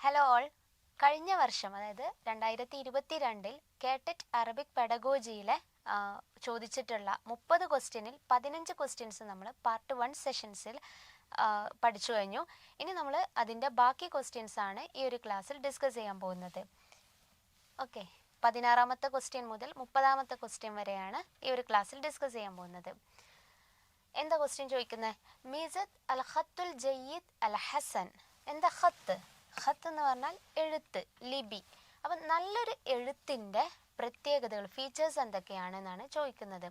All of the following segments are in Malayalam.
ഹലോ ഓൾ കഴിഞ്ഞ വർഷം അതായത് രണ്ടായിരത്തി ഇരുപത്തി രണ്ടിൽ കേട്ടറ്റ് അറബിക് പെഡഗോജിയിലെ ചോദിച്ചിട്ടുള്ള മുപ്പത് ക്വസ്റ്റ്യനിൽ പതിനഞ്ച് ക്വസ്റ്റ്യൻസ് നമ്മൾ പാർട്ട് വൺ സെഷൻസിൽ പഠിച്ചു കഴിഞ്ഞു. ഇനി നമ്മൾ അതിന്റെ ബാക്കി ക്വസ്റ്റ്യൻസ് ആണ് ഈ ഒരു ക്ലാസ്സിൽ ഡിസ്കസ് ചെയ്യാൻ പോകുന്നത്. ഓക്കെ പതിനാറാമത്തെ ക്വസ്റ്റ്യൻ മുതൽ മുപ്പതാമത്തെ ക്വസ്റ്റ്യൻ വരെയാണ് ഈ ഒരു ക്ലാസ്സിൽ ഡിസ്കസ് ചെയ്യാൻ പോകുന്നത്. എന്താ ക്വസ്റ്റ്യൻ ചോദിക്കുന്നത് മിസത് അൽ ഖത്തുൽ ജയ്യിദ് അൽ ഹസൻ എന്താ ഖത്ത്? ഖത്ത് എന്ന് പറഞ്ഞാൽ എഴുത്ത് ലിപി. അപ്പം നല്ലൊരു എഴുത്തിന്റെ പ്രത്യേകതകൾ ഫീച്ചേഴ്സ് എന്തൊക്കെയാണെന്നാണ് ചോദിക്കുന്നത്.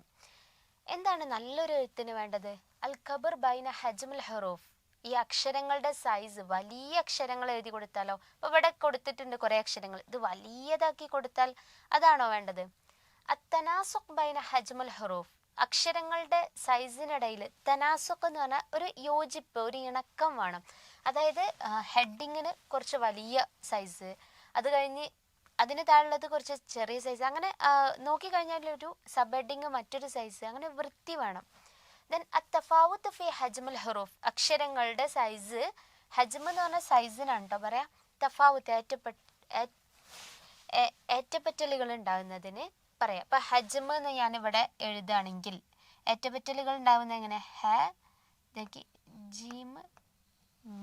എന്താണ് നല്ലൊരു എഴുത്തിന് വേണ്ടത്? അൽ ഖബർ ബൈന ഹജ്മുൽ ഹറൂഫ്. ഈ അക്ഷരങ്ങളുടെ സൈസ് വലിയ അക്ഷരങ്ങൾ എഴുതി കൊടുത്താലോ? അപ്പോൾ ഇവിടെ കൊടുത്തിട്ടുണ്ട് കുറേ അക്ഷരങ്ങൾ. ഇത് വലിയതാക്കി കൊടുത്താൽ അതാണോ വേണ്ടത്? അത്തനാസുഖ് ബൈന ഹജ്മുൽ ഹറൂഫ്. അക്ഷരങ്ങളുടെ സൈസിനിടയിൽ തനാസുക്ക് എന്ന് പറഞ്ഞാൽ ഒരു യോജിപ്പ് ഒരു ഇണക്കം വേണം. അതായത് ഹെഡിങ്ങിന് കുറച്ച് വലിയ സൈസ് അത് കഴിഞ്ഞ് അതിന് താഴെയുള്ളത് കുറച്ച് ചെറിയ സൈസ് അങ്ങനെ നോക്കിക്കഴിഞ്ഞാൽ ഒരു സബ് ഹെഡിങ് മറ്റൊരു സൈസ് അങ്ങനെ വൃത്തി വേണം. ദെൻ അത്തഫാവുത്ത് ഫി ഹജ്മുൽ ഹെറൂഫ് അക്ഷരങ്ങളുടെ സൈസ് ഹജ്മ എന്ന് പറഞ്ഞ സൈസിനാണ് കേട്ടോ പറയാ. തഫാവുത്ത് ഏറ്റപ്പെട്ട ഏറ്റപ്പറ്റലുകൾ ഉണ്ടാകുന്നതിന് പറയാം. ഇപ്പൊ ഹജ്മ് എന്ന് ഞാനിവിടെ എഴുതുകയാണെങ്കിൽ ഏറ്റപ്പറ്റലുകൾ ഉണ്ടാവുന്ന എങ്ങനെ? ഹ ഇതാക്കി ജീം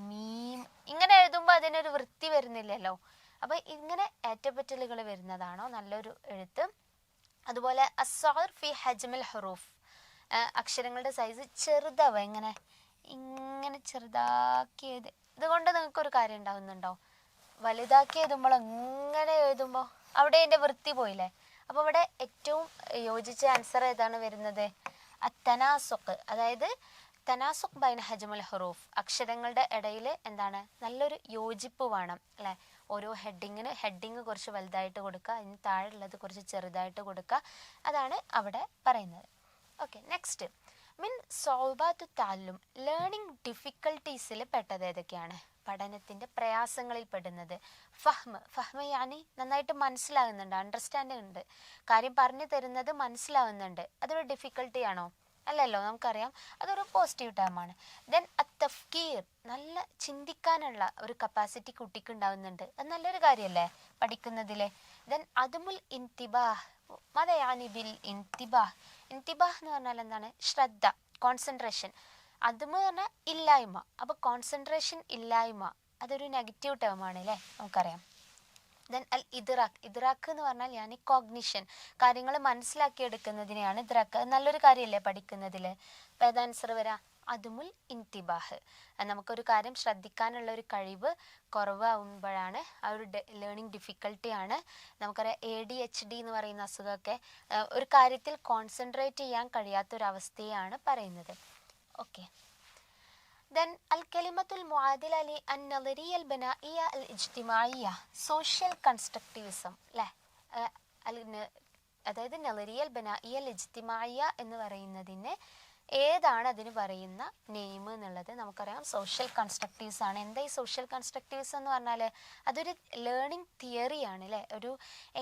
മീം. ഇങ്ങനെ എഴുതുമ്പോൾ അതിനൊരു വൃത്തി വരുന്നില്ലല്ലോ. അപ്പൊ ഇങ്ങനെ ഏറ്റപ്പറ്റലുകൾ വരുന്നതാണോ? നല്ലൊരു എഴുത്ത്. അതുപോലെ അസാർ ഫി ഹജ്മൽ ഹറൂഫ്. അക്ഷരങ്ങളുടെ സൈസ് ചെറുതാവുക എങ്ങനെ? ഇങ്ങനെ ചെറുതാക്കി എഴുതി ഇതുകൊണ്ട് നിങ്ങൾക്ക് ഒരു കാര്യം ഉണ്ടാവുന്നുണ്ടോ? വലുതാക്കി എഴുതുമ്പോൾ ഇങ്ങനെ എഴുതുമ്പോൾ അവിടെ എന്റെ വൃത്തി പോയില്ലേ? അപ്പോൾ ഇവിടെ ഏറ്റവും യോജിച്ച ആൻസർ ഏതാണ് വരുന്നത്? അത്തനാസുഖ്. അതായത് തനാസുഖ് ബൈൻ ഹജമുൽ ഹറൂഫ്. അക്ഷരങ്ങളുടെ ഇടയിൽ എന്താണ്? നല്ലൊരു യോജിപ്പ് വേണം അല്ലേ? ഓരോ ഹെഡിങ്ങിന് ഹെഡിങ് കുറച്ച് വലുതായിട്ട് കൊടുക്കുക അതിന് താഴെയുള്ളത് കുറച്ച് ചെറുതായിട്ട് കൊടുക്കുക. അതാണ് അവിടെ പറയുന്നത്. ഓക്കെ നെക്സ്റ്റ് മിൻ സോൾബാത്തു താലും ലേണിംഗ് ഡിഫിക്കൽട്ടീസിൽ പെട്ടത് ഏതൊക്കെയാണ്? പഠനത്തിന്റെ പ്രയാസങ്ങളിൽ പെടുന്നത്. ഫഹ്മ്. യാനി നന്നായിട്ട് മനസ്സിലാകുന്നുണ്ട് അണ്ടർസ്റ്റാൻഡിങ് ഉണ്ട്. കാര്യം പറഞ്ഞു തരുന്നത് മനസ്സിലാവുന്നുണ്ട്. അതൊരു ഡിഫിക്കൽട്ടി ആണോ? അല്ലല്ലോ നമുക്കറിയാം. അതൊരു പോസിറ്റീവ് ടേമാണ് ദെൻ അത്തഫ്കീർ നല്ല ചിന്തിക്കാനുള്ള ഒരു കപ്പാസിറ്റി കുട്ടിക്ക് ഉണ്ടാവുന്നുണ്ട്. അത് നല്ലൊരു കാര്യമല്ലേ പഠിക്കുന്നതിലെ? Then അതുമുൽ ഇൻതിബാഹ് മതയാനി bill ഇൻതിബാഹ്. ഇൻതിബാഹ് എന്ന് പറഞ്ഞാൽ എന്താണ്? ശ്രദ്ധ കോൺസെൻട്രേഷൻ അതും പറഞ്ഞാൽ ഇല്ലായ്മ. അപ്പോൾ കോൺസെൻട്രേഷൻ ഇല്ലായ്മ. അതൊരു നെഗറ്റീവ് ടേം ആണ് അല്ലേ നമുക്കറിയാം. ദെൻ അൽ ഇദ്റാഖ്. ഇദ്റാഖ് എന്ന് പറഞ്ഞാൽ ഞാൻ കോഗ്നിഷൻ കാര്യങ്ങൾ മനസ്സിലാക്കിയെടുക്കുന്നതിനെയാണ് ഇദ്റാഖ്. അത് നല്ലൊരു കാര്യമല്ലേ പഠിക്കുന്നതിൽ ഏതാ വരാ? അതുമുൽ ഇൻതിബാഹ്. നമുക്കൊരു കാര്യം ശ്രദ്ധിക്കാനുള്ള ഒരു കഴിവ് കുറവാകുമ്പോഴാണ് ആ ഒരു ലേണിംഗ് ഡിഫിക്കൽട്ടി ആണ്. നമുക്കറിയാം എ ഡി എച്ച് ഡി എന്ന് പറയുന്ന അസുഖമൊക്കെ ഒരു കാര്യത്തിൽ കോൺസെൻട്രേറ്റ് ചെയ്യാൻ കഴിയാത്തൊരവസ്ഥയാണ് പറയുന്നത്. ഓക്കെ ദെൻ അൽ കലിമത്തുൽ മുആദില അലി അൻ നദരിയ അൽ അൽ ഇജ്തിമായിയ സോഷ്യൽ കൺസ്ട്രക്റ്റിവിസം അല്ലേ അതായത് നദരിയ അൽ ബനാഇയ അൽ ഇജ്തിമായിയ എന്ന് പറയുന്നതിന് ഏതാണ് അതിന് പറയുന്ന നെയിം എന്നുള്ളത് നമുക്കറിയാം. സോഷ്യൽ കൺസ്ട്രക്റ്റീവ്സ് ആണ്. എന്താ ഈ സോഷ്യൽ കൺസ്ട്രക്റ്റീവ്സ് എന്ന് പറഞ്ഞാൽ അതൊരു ലേണിംഗ് തിയറിയാണ് അല്ലേ ഒരു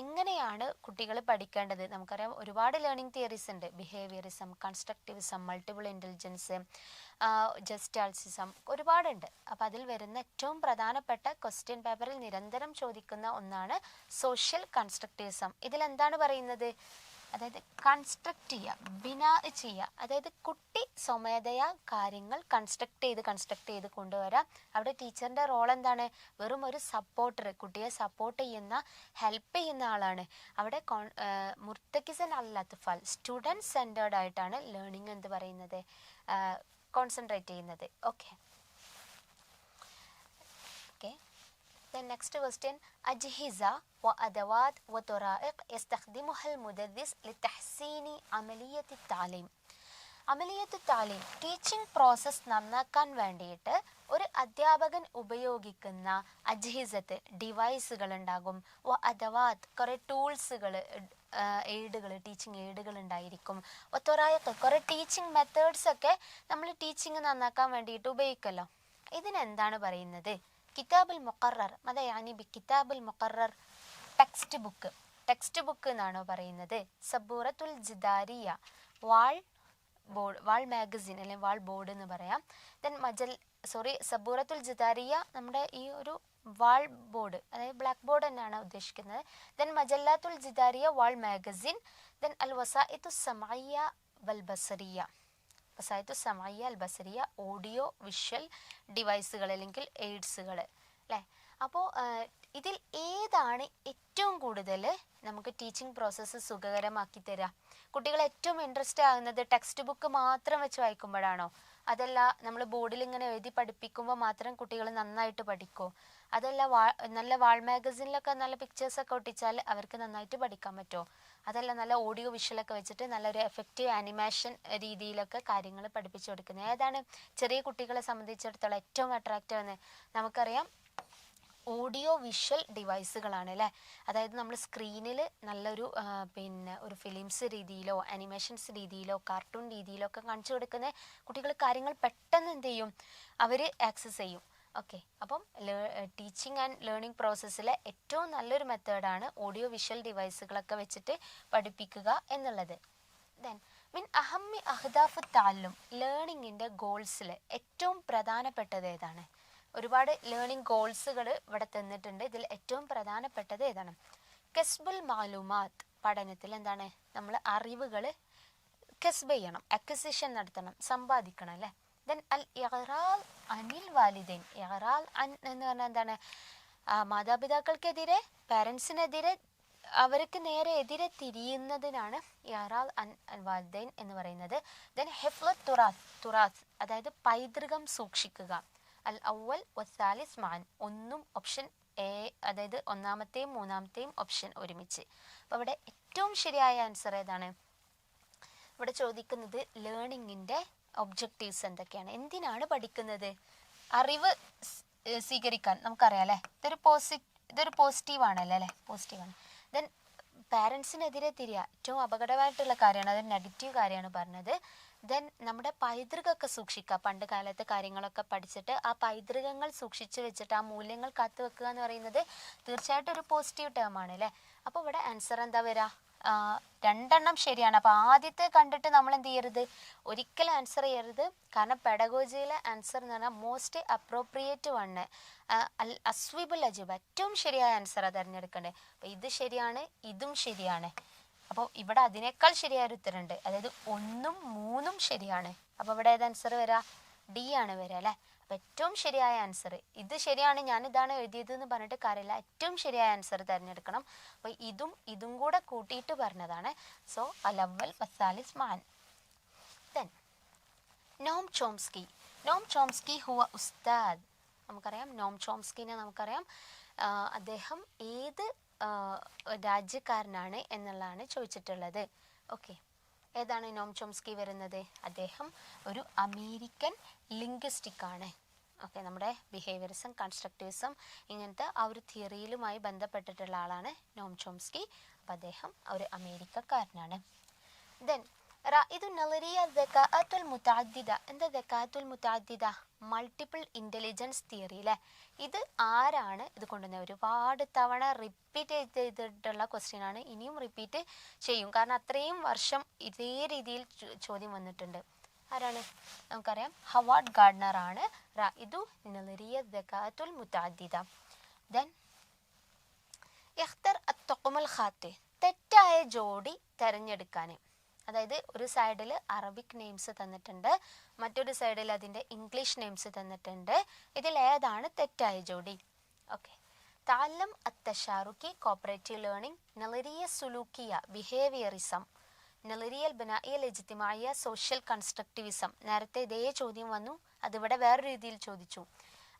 എങ്ങനെയാണ് കുട്ടികൾ പഠിക്കേണ്ടത്? നമുക്കറിയാം ഒരുപാട് ലേണിംഗ് തിയറീസ് ഉണ്ട്. Behaviourism constructivism multiple intelligence gestaltism ഒരുപാടുണ്ട്. അപ്പം അതിൽ വരുന്ന ഏറ്റവും പ്രധാനപ്പെട്ട ക്വസ്റ്റ്യൻ പേപ്പറിൽ നിരന്തരം ചോദിക്കുന്ന ഒന്നാണ് സോഷ്യൽ കൺസ്ട്രക്റ്റീവിസം ഇതിലെന്താണ് പറയുന്നത്? അതായത് കൺസ്ട്രക്ട് ചെയ്യുക ബിനാ ചെയ്യുക അതായത് കുട്ടി സ്വമേധയാ കാര്യങ്ങൾ കൺസ്ട്രക്ട് ചെയ്ത് കൺസ്ട്രക്ട് ചെയ്ത് കൊണ്ടുവരാം. അവിടെ ടീച്ചറിന്റെ റോൾ എന്താണ്? വെറും ഒരു സപ്പോർട്ടർ കുട്ടിയെ സപ്പോർട്ട് ചെയ്യുന്ന ഹെൽപ്പ് ചെയ്യുന്ന ആളാണ്. അവിടെ കോൺ മുർത്തക്കിസൻ അല്ലാത്തഫാൽ സ്റ്റുഡന്റ് സെന്റേർഡ് ആയിട്ടാണ് ലേണിംഗ് എന്ന് പറയുന്നത്? കോൺസെൻട്രേറ്റ് ചെയ്യുന്നത്. Okay okay The next question أجهزة وأدوات وطرائق يستخدمها المدرس لتحسين عملية التعليم അമലിയത്ത് താലീം ടീച്ചിങ് പ്രോസസ്സ് നന്നാക്കാൻ വേണ്ടിയിട്ട് ഒരു അധ്യാപകൻ ഉപയോഗിക്കുന്ന അജ്ഹിസത്ത് ഡിവൈസുകൾ ഉണ്ടാകും വ അഥവാത് കുറേ ടൂൾസുകൾ എയ്ഡുകൾ ടീച്ചിങ് എയ്ഡുകൾ ഉണ്ടായിരിക്കും ഒത്തൊരായൊക്കെ കുറേ ടീച്ചിങ് മെത്തേഡ്സ് ഒക്കെ നമ്മൾ ടീച്ചിങ് നന്നാക്കാൻ വേണ്ടിയിട്ട് ഉപയോഗിക്കുമല്ലോ ഇതിനെന്താണ് പറയുന്നത് കിതാബുൽ മുക്കറർ മത യാനി ബി കിതാബുൽ മുക്കറർ ടെക്സ്റ്റ് ബുക്ക് ടെക്സ്റ്റ് ബുക്ക് എന്നാണോ പറയുന്നത്? സബൂറത്തുൽ ജിദാരിയ വാൾ ബോർഡ് വാൾ മാഗസിൻ അല്ലെങ്കിൽ വാൾ ബോർഡ് എന്ന് പറയാം. ദെൻ മജൽ സോറി സബൂറത്തുൽ ജിദാരിയ നമ്മുടെ ഈ ഒരു വാൾ ബോർഡ് അതായത് ബ്ലാക്ക് ബോർഡ് എന്നാണ് ഉദ്ദേശിക്കുന്നത്. ദെൻ മജല്ലാത്തുൽ ജിദാരിയ വാൾ മാഗസിൻ ദെൻ അൽ വസാഇത്തു സമയ്യ വൽ ബസറിയ വസായത്തു സമയ അൽ ബസറിയ ഓഡിയോ വിഷ്വൽ ഡിവൈസുകൾ അല്ലെങ്കിൽ എയ്ഡ്സുകൾ അല്ലേ? അപ്പോൾ ഇതിൽ ഏതാണ് ഏറ്റവും കൂടുതൽ നമുക്ക് ടീച്ചിങ് പ്രോസസ്സ് സുഖകരമാക്കി തരിക കുട്ടികൾ ഏറ്റവും ഇൻട്രസ്റ്റ് ആകുന്നത് ടെക്സ്റ്റ് ബുക്ക് മാത്രം വെച്ച് വായിക്കുമ്പോഴാണോ? അതല്ല നമ്മൾ ബോർഡിൽ ഇങ്ങനെ എഴുതി പഠിപ്പിക്കുമ്പോൾ മാത്രം കുട്ടികൾ നന്നായിട്ട് പഠിക്കുമോ അതല്ല വാ നല്ല വാൾ മാഗസിനിലൊക്കെ നല്ല പിക്ചേഴ്സൊക്കെ ഒട്ടിച്ചാൽ അവർക്ക് നന്നായിട്ട് പഠിക്കാൻ പറ്റുമോ? അതല്ല നല്ല ഓഡിയോ വിഷ്വലൊക്കെ വെച്ചിട്ട് നല്ലൊരു എഫക്റ്റീവ് ആനിമേഷൻ രീതിയിലൊക്കെ കാര്യങ്ങൾ പഠിപ്പിച്ചു കൊടുക്കുന്നത്. ഏതാണ് ചെറിയ കുട്ടികളെ സംബന്ധിച്ചിടത്തോളം ഏറ്റവും അട്രാക്റ്റീവ് എന്ന് നമുക്കറിയാം ഓഡിയോ വിഷ്വൽ ഡിവൈസുകളാണ് അല്ലേ? അതായത് നമ്മൾ സ്ക്രീനിൽ നല്ലൊരു പിന്നെ ഒരു ഫിലിംസ് രീതിയിലോ അനിമേഷൻസ് രീതിയിലോ കാർട്ടൂൺ രീതിയിലോ ഒക്കെ കാണിച്ചു കൊടുക്കുന്ന കുട്ടികൾ കാര്യങ്ങൾ പെട്ടെന്ന് എന്ത് ചെയ്യും? അവർ ആക്സസ് ചെയ്യും. ഓക്കെ. അപ്പം ടീച്ചിങ് ആൻഡ് ലേണിംഗ് പ്രോസസ്സിലെ ഏറ്റവും നല്ലൊരു മെത്തേഡാണ് ഓഡിയോ വിഷ്വൽ ഡിവൈസുകളൊക്കെ വെച്ചിട്ട് പഠിപ്പിക്കുക എന്നുള്ളത്. ദെൻ മിൻ അഹമ്മി അഹ്ദാഫ് താലും ലേണിങ്ങിന്റെ ഗോൾസിൽ ഏറ്റവും പ്രധാനപ്പെട്ടത് ഏതാണ്? ഒരുപാട് ലേണിംഗ് ഗോൾസുകൾ ഇവിടെ തന്നിട്ടുണ്ട്. ഇതിൽ ഏറ്റവും പ്രധാനപ്പെട്ടത് ഏതാണ്? കെസ്ബുൽ മാലുമാത്ത് പഠനത്തിൽ എന്താണ്? നമ്മൾ അറിവുകൾ കെസ്ബ് ചെയ്യണം അക്വസിഷൻ നടത്തണം സമ്പാദിക്കണം അല്ലേ? ദെൻ അൽ ഇറാൽ അനിൽ വാലിദൈൻ. ഇറാൽ അൻ എന്ന് പറഞ്ഞാൽ എന്താണ്? മാതാപിതാക്കൾക്കെതിരെ പാരൻസിനെതിരെ അവർക്ക് നേരെ എതിരെ തിരിയുന്നതിനാണ് ഇറാൽ അൻ വാലിദൈൻ എന്ന് പറയുന്നത്. ദെൻ ഹെഫ്ല തുറാത്ത് തുറാത്ത് അതായത് പൈതൃകം സൂക്ഷിക്കുക. അൽ അവൽ വസാലിസ് മാൻ ഒന്നും ഓപ്ഷൻ എ അതായത് ഒന്നാമത്തെയും മൂന്നാമത്തെയും ഓപ്ഷൻ ഒരുമിച്ച്. അപ്പോൾ ഇവിടെ ഏറ്റവും ശരിയായ ആൻസർ ഏതാണ്? ഇവിടെ ചോദിക്കുന്നത് ലേണിങ്ങിന്റെ ഒബ്ജക്റ്റീവ്സ് എന്തൊക്കെയാണ്? എന്തിനാണ് പഠിക്കുന്നത്? അറിവ് സ്വീകരിക്കാൻ നമുക്കറിയാം അല്ലേ? ഇതൊരു പോസി ഇതൊരു പോസിറ്റീവ് ആണല്ലോ അല്ലേ? ആണ്. ദെൻ പാരൻസിനെതിരെ തിരിയുക ഏറ്റവും അപകടമായിട്ടുള്ള കാര്യമാണ് അതൊരു നെഗറ്റീവ് കാര്യമാണ് പറഞ്ഞത്. ദെൻ നമ്മുടെ പൈതൃകമൊക്കെ സൂക്ഷിക്കുക. പണ്ട് കാലത്തെ കാര്യങ്ങളൊക്കെ പഠിച്ചിട്ട് ആ പൈതൃകങ്ങൾ സൂക്ഷിച്ചു വെച്ചിട്ട് ആ മൂല്യങ്ങൾ കാത്തു വെക്കുക എന്ന് പറയുന്നത് തീർച്ചയായിട്ടും ഒരു പോസിറ്റീവ് ടേം ആണ് അല്ലേ? അപ്പോൾ ഇവിടെ ആൻസർ എന്താ വരിക രണ്ടെണ്ണം ശരിയാണ്. അപ്പോൾ ആദ്യത്തെ കണ്ടിട്ട് നമ്മൾ എന്ത് ചെയ്യരുത്? ഒരിക്കലും ആൻസർ ചെയ്യരുത്. കാരണം പെഡഗോജിയിലെ ആൻസർ എന്ന് പറഞ്ഞാൽ മോസ്റ്റ് അപ്രോപ്രിയേറ്റ് വണ്ണ് അസ്വിബുൽ അജീബ് ഏറ്റവും ശരിയായ ആൻസർ തിരഞ്ഞെടുക്കേണ്ടത്. അപ്പോൾ ഇത് ശരിയാണ് ഇതും ശരിയാണ്. അപ്പോൾ ഇവിടെ അതിനേക്കാൾ ശരിയായ ഒരു ഉത്തരമുണ്ട്. അതായത് ഒന്നും മൂന്നും ശരിയാണ്. അപ്പോൾ ഇവിടെ ഏത് ആൻസർ വരാ? ഡി ആണ് വരിക അല്ലേ? ഏറ്റവും ശരിയായ ആൻസർ ഇത് ശരിയാണ് ഞാൻ ഇതാണ് എഴുതിയത് എന്ന് പറഞ്ഞിട്ട് കാര്യമില്ല. ഏറ്റവും ശരിയായ ആൻസർ തിരഞ്ഞെടുക്കണം. അപ്പോൾ ഇതും ഇതും കൂടെ കൂട്ടിയിട്ട് പറഞ്ഞതാണ്. സോ അലവൽ പസാലിസ് മാൻ then Noam Chomsky Noam Chomsky ഹുവ ഉസ്താദ് നമുക്കറിയാം നോം ചോംസ്കിനെ നമുക്കറിയാം. അദ്ദേഹം ഏത് രാജ്യക്കാരനാണ് എന്നുള്ളതാണ് ചോദിച്ചിട്ടുള്ളത്. ഓക്കെ ഏതാണ് നോം ചോംസ്കി വരുന്നത്? അദ്ദേഹം ഒരു അമേരിക്കൻ ലിംഗ്വിസ്റ്റിക് ആണ്. ഓക്കെ നമ്മുടെ ബിഹേവിയറിസം കൺസ്ട്രക്റ്റിവിസം ഇങ്ങനത്തെ ആ ഒരു തിയറിയിലുമായി ബന്ധപ്പെട്ടിട്ടുള്ള ആളാണ് നോം ചോംസ്കി. അപ്പം അദ്ദേഹം ഒരു അമേരിക്കക്കാരനാണ്. ദെൻ ഇത് നളരിയ ദക്കാത്തുൽ മുത്താദ്ദിദ എന്താ ദക്കാത്തുൽ മുത്താദ്ദിദ മൾട്ടിപ്പിൾ ഇന്റലിജൻസ് തിയറിയിലെ ഇത് ആരാണ്? ഇത് കൊണ്ടുവന്നത് ഒരുപാട് തവണ റിപ്പീറ്റ് ചെയ്തിട്ടുള്ള ക്വസ്റ്റ്യൻ ആണ്. ഇനിയും റിപ്പീറ്റ് ചെയ്യും. കാരണം അത്രയും വർഷം ഇതേ രീതിയിൽ ചോദ്യം വന്നിട്ടുണ്ട്. ആരാണ്? നമുക്കറിയാം. ഹവാർഡ് ഗാർഡനർ ആണ് ഇതു നളരിയ ദക്കാത്തുൽ മുത്താദിദ ദെൻ എഖ്തർ അത്തൊക്കുമൽ ഖാത്തെ. തെറ്റായ ജോഡി തിരഞ്ഞെടുക്കാൻ അതായത് ഒരു സൈഡിൽ അറബിക് നെയിംസ് തന്നിട്ടുണ്ട്. മറ്റൊരു സൈഡിൽ അതിന്റെ ഇംഗ്ലീഷ് നെയിംസ് തന്നിട്ടുണ്ട്. ഇതിൽ ഏതാണ് തെറ്റായ ജോഡി? ഓക്കെ താലം അത്തഷാറുക്കി കോപ്പറേറ്റീവ് ലേണിംഗ് നെളരിയ സുലൂക്കിയ ബിഹേവിയറിസം നെളരിയൽ ബനായ എജിത്തിമായ സോഷ്യൽ കൺസ്ട്രക്റ്റിവിസം നേരത്തെ ഇതേ ചോദ്യം വന്നു. അതിവിടെ വേറെ രീതിയിൽ ചോദിച്ചു.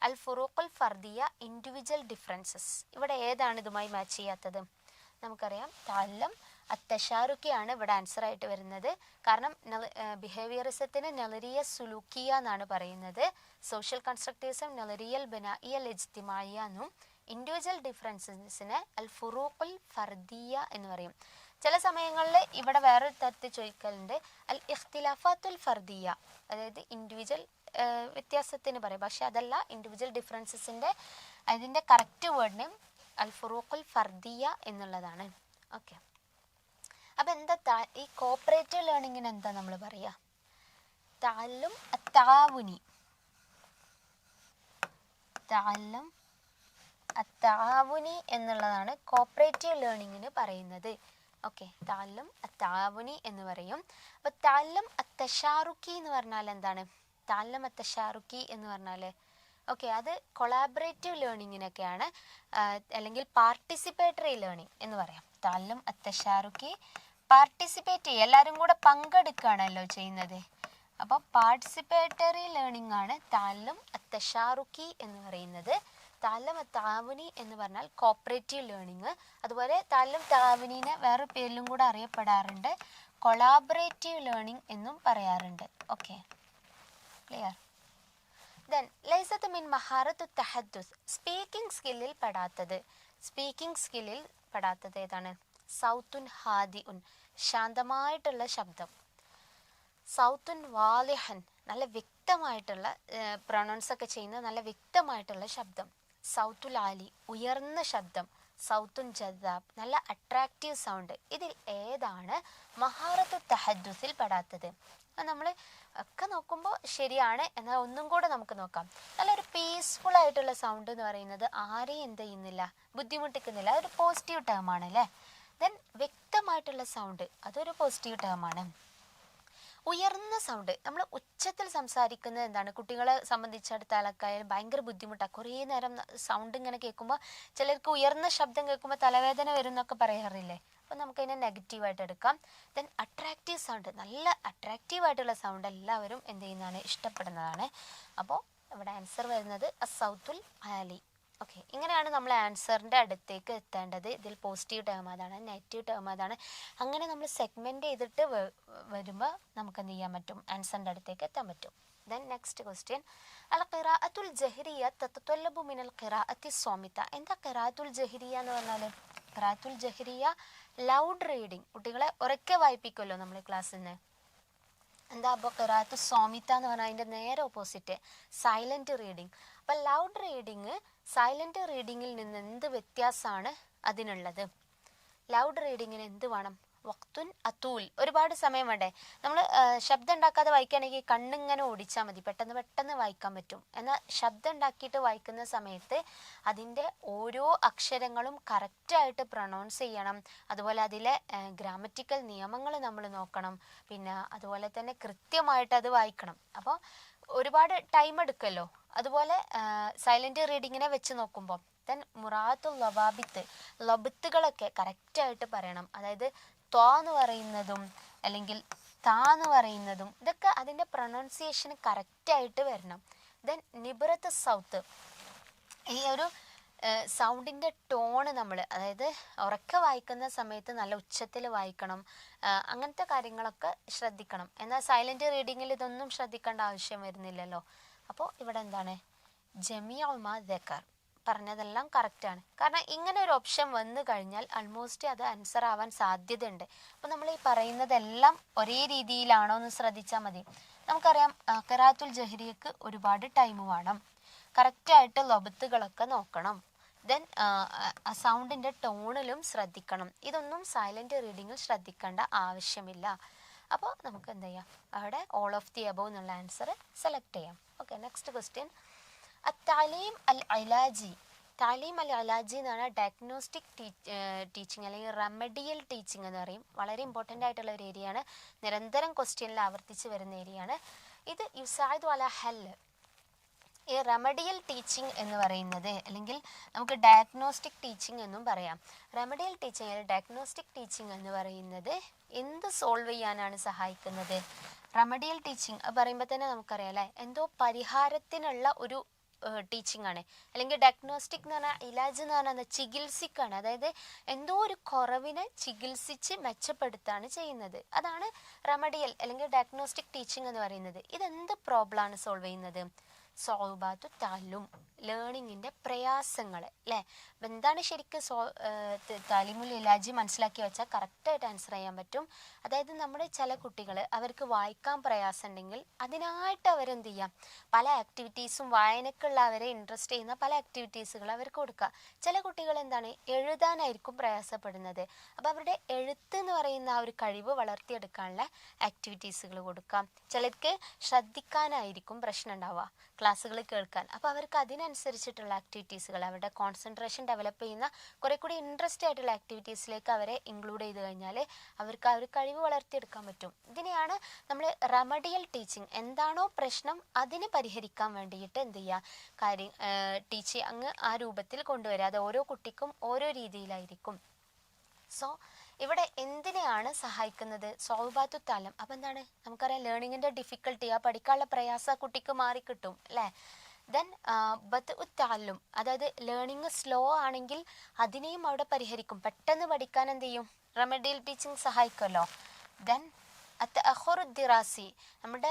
അൽ ഫുറൂഖുൽ ഫർദിയ ഇൻഡിവിജ്വൽ ഡിഫറൻസസ് ഇവിടെ ഏതാണ് ഇതുമായി മാച്ച് ചെയ്യാത്തത്? നമുക്കറിയാം. താലം അത്തഷാറുക്കിയാണ് ഇവിടെ ആൻസർ ആയിട്ട് വരുന്നത്. കാരണം ബിഹേവിയറിസത്തിന് നളരിയ സുലൂക്കിയ എന്നാണ് പറയുന്നത്. സോഷ്യൽ കൺസ്ട്രക്റ്റീവ്സം നളരിയൽ ബനായിയൽ എജ്തിമായ എന്നും ഇൻഡിവിജ്വൽ ഡിഫറൻസസിനെ അൽ ഫുറൂഖുൽ ഫർദിയ എന്ന് പറയും. ചില സമയങ്ങളിൽ ഇവിടെ വേറൊരു തരത്തിൽ ചോദിക്കലുണ്ട്. അൽ ഇഖ്തിലാഫാത്തുൽ ഫർദിയ അതായത് ഇൻഡിവിജ്വൽ വ്യത്യാസത്തിന് പറയും. പക്ഷെ അതല്ല ഇൻഡിവിജ്വൽ ഡിഫറൻസസിന്റെ അതിന്റെ കറക്റ്റ് വേർഡ് നെയിം അൽ ഫുറൂഖുൽ ഫർദിയ എന്നുള്ളതാണ്. ഓക്കെ അപ്പം എന്താ താ- ഈ കോപ്പറേറ്റീവ് ലേണിങ്ങിന് എന്താ നമ്മൾ പറയുക താലും അത്താവുനി. താലം അത്താവുനി എന്നുള്ളതാണ് കോപ്പറേറ്റീവ് ലേണിങ്ങിന് പറയുന്നത്. ഓക്കെ താലും അത്താവുനി എന്ന് പറയും. അപ്പോൾ താലം അത്തഷാറുക്കി എന്ന് പറഞ്ഞാൽ എന്താണ്? താലം അത്തഷാറുക്കി എന്ന് പറഞ്ഞാൽ ഓക്കെ അത് കൊളാബറേറ്റീവ് ലേണിങ്ങിനൊക്കെയാണ് അല്ലെങ്കിൽ പാർട്ടിസിപ്പേറ്ററി ലേണിംഗ് എന്ന് പറയാം. താലം അത്തഷാറുക്കി പാർട്ടിസിപ്പേറ്റ് ചെയ്യുക എല്ലാവരും കൂടെ പങ്കെടുക്കുകയാണല്ലോ ചെയ്യുന്നത്. അപ്പോൾ പാർട്ടിസിപ്പേറ്ററി ലേണിംഗ് ആണ് താലം അത്തഷാറുക്കി എന്ന് പറയുന്നത്. താലം താവുനി എന്ന് പറഞ്ഞാൽ കോപ്പറേറ്റീവ് ലേണിംഗ് അതുപോലെ താലം താവുനിനെ വേറെ പേരിലും കൂടെ അറിയപ്പെടാറുണ്ട്. കൊളാബറേറ്റീവ് ലേണിംഗ് എന്നും പറയാറുണ്ട്. ഓക്കെ ക്ലിയർ ദെൻ ലൈസത്ത് മിൻ മഹാറത്തു തഹദ്ദുസ്. സ്പീക്കിംഗ് സ്കില്ലിൽ പെടാത്തത്. സ്പീക്കിംഗ് സ്കില്ലിൽ പെടാത്തത് ഏതാണ്? സൗത്തുൻ ഹാദി ഉൻ ശാന്തമായിട്ടുള്ള ശബ്ദം. സൗത്തുൻ വാലിഹൻ നല്ല വ്യക്തമായിട്ടുള്ള പ്രൊണൗൺസ് ഒക്കെ ചെയ്യുന്ന നല്ല വ്യക്തമായിട്ടുള്ള ശബ്ദം. സൗത്തുൽ ആലി ഉയർന്ന ശബ്ദം. സൗത്തുൻ ജദാബ് നല്ല അട്രാക്റ്റീവ് സൗണ്ട് ഇതിൽ ഏതാണ് മഹാറത്തു തഹദ്ദുസിൽ പെടാത്തത്? നമ്മൾ ഒക്കെ നോക്കുമ്പോൾ ശരിയാണ് എന്നാൽ ഒന്നും കൂടെ നമുക്ക് നോക്കാം. നല്ലൊരു പീസ്ഫുൾ ആയിട്ടുള്ള സൗണ്ട് എന്ന് പറയുന്നത് ആരെയും എന്ത് ചെയ്യുന്നില്ല ബുദ്ധിമുട്ടിക്കുന്നില്ല. അതൊരു പോസിറ്റീവ് ടേം ആണ് അല്ലേ ദെൻ വ്യക്തമായിട്ടുള്ള സൗണ്ട് അതൊരു പോസിറ്റീവ് ടേം ആണ്. ഉയർന്ന സൗണ്ട് നമ്മൾ ഉച്ചത്തിൽ സംസാരിക്കുന്നത് എന്താണ്? കുട്ടികളെ സംബന്ധിച്ചിടത്തോളൊക്കെ ഭയങ്കര ബുദ്ധിമുട്ടാണ് കുറേ നേരം സൗണ്ട് ഇങ്ങനെ കേൾക്കുമ്പോൾ ചിലർക്ക് ഉയർന്ന ശബ്ദം കേൾക്കുമ്പോൾ തലവേദന വരും എന്നൊക്കെ പറയാറില്ലേ? അപ്പോൾ നമുക്കതിനെ നെഗറ്റീവായിട്ട് എടുക്കാം. ദെൻ അട്രാക്റ്റീവ് സൗണ്ട് നല്ല അട്രാക്റ്റീവ് ആയിട്ടുള്ള സൗണ്ട് എല്ലാവരും എന്ത് ചെയ്യുന്നതാണ്? ഇഷ്ടപ്പെടുന്നതാണ്. അപ്പോൾ ഇവിടെ ആൻസർ വരുന്നത് സൗത്തുൽ ആലി ഓക്കെ ഇങ്ങനെയാണ് നമ്മൾ ആൻസറിന്റെ അടുത്തേക്ക് എത്തേണ്ടത്. ഇതിൽ പോസിറ്റീവ് ടേം അതാണ് നെഗറ്റീവ് ടേം അതാണ്. അങ്ങനെ നമ്മൾ സെഗ്മെന്റ് ചെയ്തിട്ട് വരുമ്പോൾ നമുക്ക് എന്ത് ചെയ്യാൻ പറ്റും? ആൻസറിന്റെ അടുത്തേക്ക് എത്താൻ പറ്റും. ദെൻ നെക്സ്റ്റ് ക്വസ്റ്റ്യൻ അൽ ഖിറാഅത്തുൽ ജഹരിയ തത്തല്ലബു മിനൽ ഖിറാഅത്തി സ്വാമിത്ത എന്താ ഖിറാഅത്തുൽ ജഹരിയ എന്ന് പറഞ്ഞാൽ ഖിറാഅത്തുൽ ജഹരിയ ലൗഡ് റീഡിങ് കുട്ടികളെ ഉറക്കെ വായിപ്പിക്കുമല്ലോ നമ്മൾ ക്ലാസ്സിൽ നിന്ന് എന്താ അപ്പോൾ ഖിറാത്ത് സ്വാമിത്ത എന്ന് പറഞ്ഞാൽ അതിന്റെ നേരെ ഓപ്പോസിറ്റ് സൈലന്റ് റീഡിങ് അപ്പം ലൗഡ് റീഡിങ് സൈലന്റ് റീഡിങ്ങിൽ നിന്ന് എന്ത് വ്യത്യാസമാണ് അതിനുള്ളത്? ലൗഡ് റീഡിങ്ങിന് എന്ത് വേണം? വക്തുൻ അത്തൂൽ. ഒരുപാട് സമയം വേണ്ടേ? നമ്മൾ ശബ്ദം ഉണ്ടാക്കാതെ വായിക്കുകയാണെങ്കിൽ കണ്ണിങ്ങനെ ഓടിച്ചാൽ മതി. പെട്ടെന്ന് പെട്ടെന്ന് വായിക്കാൻ പറ്റും. എന്നാൽ ശബ്ദം ഉണ്ടാക്കിയിട്ട് വായിക്കുന്ന സമയത്ത് അതിന്റെ ഓരോ അക്ഷരങ്ങളും കറക്റ്റായിട്ട് പ്രൊണൗൺസ് ചെയ്യണം. അതുപോലെ അതിലെ ഗ്രാമറ്റിക്കൽ നിയമങ്ങൾ നമ്മൾ നോക്കണം. പിന്നെ അതുപോലെ തന്നെ കൃത്യമായിട്ട് അത് വായിക്കണം. അപ്പോൾ ഒരുപാട് ടൈം എടുക്കുമല്ലോ അതുപോലെ സൈലന്റ് റീഡിങ്ങിനെ വെച്ച് നോക്കുമ്പോൾ ദെൻ മുറാത്തു ലവാബിത്ത് ലബിത്തുകളൊക്കെ കറക്റ്റായിട്ട് പറയണം. അതായത് ത്വ എന്ന് പറയുന്നതും അല്ലെങ്കിൽ താ എന്ന് പറയുന്നതും ഇതൊക്കെ അതിന്റെ പ്രൊണൗൺസിയേഷൻ കറക്റ്റായിട്ട് വരണം. ദെൻ നിബറത്ത് സൗത്ത് ഈ ഒരു സൗണ്ടിന്റെ ടോണ് നമ്മൾ അതായത് ഉറക്കെ വായിക്കുന്ന സമയത്ത് നല്ല ഉച്ചത്തിൽ വായിക്കണം അങ്ങനത്തെ കാര്യങ്ങളൊക്കെ ശ്രദ്ധിക്കണം. എന്നാൽ സൈലന്റ് റീഡിങ്ങിൽ ഇതൊന്നും ശ്രദ്ധിക്കേണ്ട ആവശ്യം വരുന്നില്ലല്ലോ. അപ്പോൾ ഇവിടെ എന്താണ്? ജമിയ ദക്കർ. പറഞ്ഞതെല്ലാം കറക്റ്റാണ് കാരണം ഇങ്ങനെ ഒരു ഓപ്ഷൻ വന്നു കഴിഞ്ഞാൽ ആൾമോസ്റ്റ് അത് ആൻസർ ആവാൻ സാധ്യതയുണ്ട്. അപ്പോൾ നമ്മൾ ഈ പറയുന്നതെല്ലാം ഒരേ രീതിയിലാണോ എന്ന് ശ്രദ്ധിച്ചാൽ മതി. നമുക്കറിയാം കറാത്തുൽ ജഹരിയക്ക് ഒരുപാട് ടൈം വേണം. കറക്റ്റായിട്ട് ലൊബത്തുകളൊക്കെ നോക്കണം. ദെൻ സൗണ്ടിന്റെ ടോണിലും ശ്രദ്ധിക്കണം. ഇതൊന്നും സൈലന്റ് റീഡിങ്ങിൽ ശ്രദ്ധിക്കേണ്ട ആവശ്യമില്ല. അപ്പോൾ നമുക്ക് എന്ത് ചെയ്യാം? അവിടെ ഓൾ ഓഫ് ദി അബവ് എന്നുള്ള ആൻസർ സെലക്ട് ചെയ്യാം. ഓക്കെ നെക്സ്റ്റ് ക്വസ്റ്റ്യൻ അത്താലീം അൽ അലാജി. താലീം അൽ അലാജി എന്നാണ് ഡയഗ്നോസ്റ്റിക് ടീച്ചിങ് അല്ലെങ്കിൽ റെമഡിയൽ ടീച്ചിങ് എന്ന് പറയും. വളരെ ഇമ്പോർട്ടന്റ് ആയിട്ടുള്ള ഒരു ഏരിയയാണ് നിരന്തരം ക്വസ്റ്റ്യനിൽ ആവർത്തിച്ച് വരുന്ന ഏരിയയാണ് ഇത് യുസായ്ദ് അല ഹെല്ല് ഈ റെമഡിയൽ ടീച്ചിങ് എന്ന് പറയുന്നത് അല്ലെങ്കിൽ നമുക്ക് ഡയഗ്നോസ്റ്റിക് ടീച്ചിങ് എന്നും പറയാം. റെമഡിയൽ ടീച്ചിങ് അല്ലെങ്കിൽ ഡയഗ്നോസ്റ്റിക് ടീച്ചിങ് എന്ന് പറയുന്നത് എന്ത് സോൾവ് ചെയ്യാനാണ് സഹായിക്കുന്നത്? റെമഡിയൽ ടീച്ചിങ് പറയുമ്പോൾ തന്നെ നമുക്കറിയാം അല്ലേ? എന്തോ പരിഹാരത്തിനുള്ള ഒരു ടീച്ചിങ് ആണ്. അല്ലെങ്കിൽ ഡയഗ്നോസ്റ്റിക് എന്ന് പറഞ്ഞാൽ ഇലാജ് എന്ന് പറഞ്ഞാൽ ചികിത്സിക്കാണ്. അതായത് എന്തോ ഒരു കുറവിനെ ചികിത്സിച്ച് മെച്ചപ്പെടുത്താണ് ചെയ്യുന്നത്. അതാണ് റെമഡിയൽ അല്ലെങ്കിൽ ഡയഗ്നോസ്റ്റിക് ടീച്ചിങ് എന്ന് പറയുന്നത്. ഇതെന്ത് പ്രോബ്ലമാണ് സോൾവ് ചെയ്യുന്നത്? സോബാത്തു താലും ലേണിങ്ങിന്റെ പ്രയാസങ്ങൾ അല്ലേ എന്താണ് ശരിക്കും സോ താലിമുൽ ഇലാജി മനസ്സിലാക്കി വെച്ചാൽ കറക്റ്റായിട്ട് ആൻസർ ചെയ്യാൻ പറ്റും. അതായത് നമ്മുടെ ചില കുട്ടികൾ അവർക്ക് വായിക്കാൻ പ്രയാസം ഉണ്ടെങ്കിൽ അതിനായിട്ട് അവരെന്ത് ചെയ്യാം? പല ആക്ടിവിറ്റീസും വായനക്കുള്ള അവരെ ഇൻട്രസ്റ്റ് ചെയ്യുന്ന പല ആക്ടിവിറ്റീസുകൾ അവർക്ക് കൊടുക്കുക. ചില കുട്ടികൾ എന്താണ്? എഴുതാനായിരിക്കും പ്രയാസപ്പെടുന്നത്. അപ്പോൾ അവരുടെ എഴുത്ത് എന്ന് പറയുന്ന ആ ഒരു കഴിവ് വളർത്തിയെടുക്കാനുള്ള ആക്ടിവിറ്റീസുകൾ കൊടുക്കാം. ചിലർക്ക് ശ്രദ്ധിക്കാനായിരിക്കും പ്രശ്നം ഉണ്ടാവുക. ക്ലാസ്സുകൾ കേൾക്കാൻ. അപ്പോൾ അവർക്ക് അതിനനുസരിച്ചിട്ടുള്ള ആക്ടിവിറ്റീസുകൾ അവരുടെ കോൺസെൻട്രേഷൻ ഡെവലപ്പ് ചെയ്യുന്ന കുറെ കൂടി ഇൻട്രസ്റ്റ് ആയിട്ടുള്ള ആക്ടിവിറ്റീസിലേക്ക് അവരെ ഇൻക്ലൂഡ് ചെയ്ത് കഴിഞ്ഞാൽ അവർക്ക് ആ ഒരു കഴിവ് വളർത്തിയെടുക്കാൻ പറ്റും. ഇതിനെയാണ് നമ്മൾ റെമഡിയൽ ടീച്ചിങ് എന്താണോ പ്രശ്നം അതിന് പരിഹരിക്കാൻ വേണ്ടിയിട്ട് എന്ത് ചെയ്യുക കാര്യം ടീച്ച് അങ്ങ് ആ രൂപത്തിൽ കൊണ്ടുവരിക അത് ഓരോ കുട്ടിക്കും ഓരോ രീതിയിലായിരിക്കും. സോ ഇവിടെ എന്തിനെയാണ് സഹായിക്കുന്നത്? സോൾബാത്തു താലം. അപ്പം എന്താണ്? നമുക്കറിയാം ലേണിങ്ങിന്റെ ഡിഫിക്കൽട്ടി ആ പഠിക്കാനുള്ള പ്രയാസ കുട്ടിക്ക് മാറിക്കിട്ടും അല്ലേ? ദെൻ ബത്ത് ഉത്താലും അതായത് ലേണിങ് സ്ലോ ആണെങ്കിൽ അതിനെയും അവിടെ പരിഹരിക്കും. പെട്ടെന്ന് പഠിക്കാൻ എന്ത് ചെയ്യും? Remedial teaching സഹായിക്കുമല്ലോ. ദെൻ അത്ത് അഹോറുദ്ദിറാസി നമ്മുടെ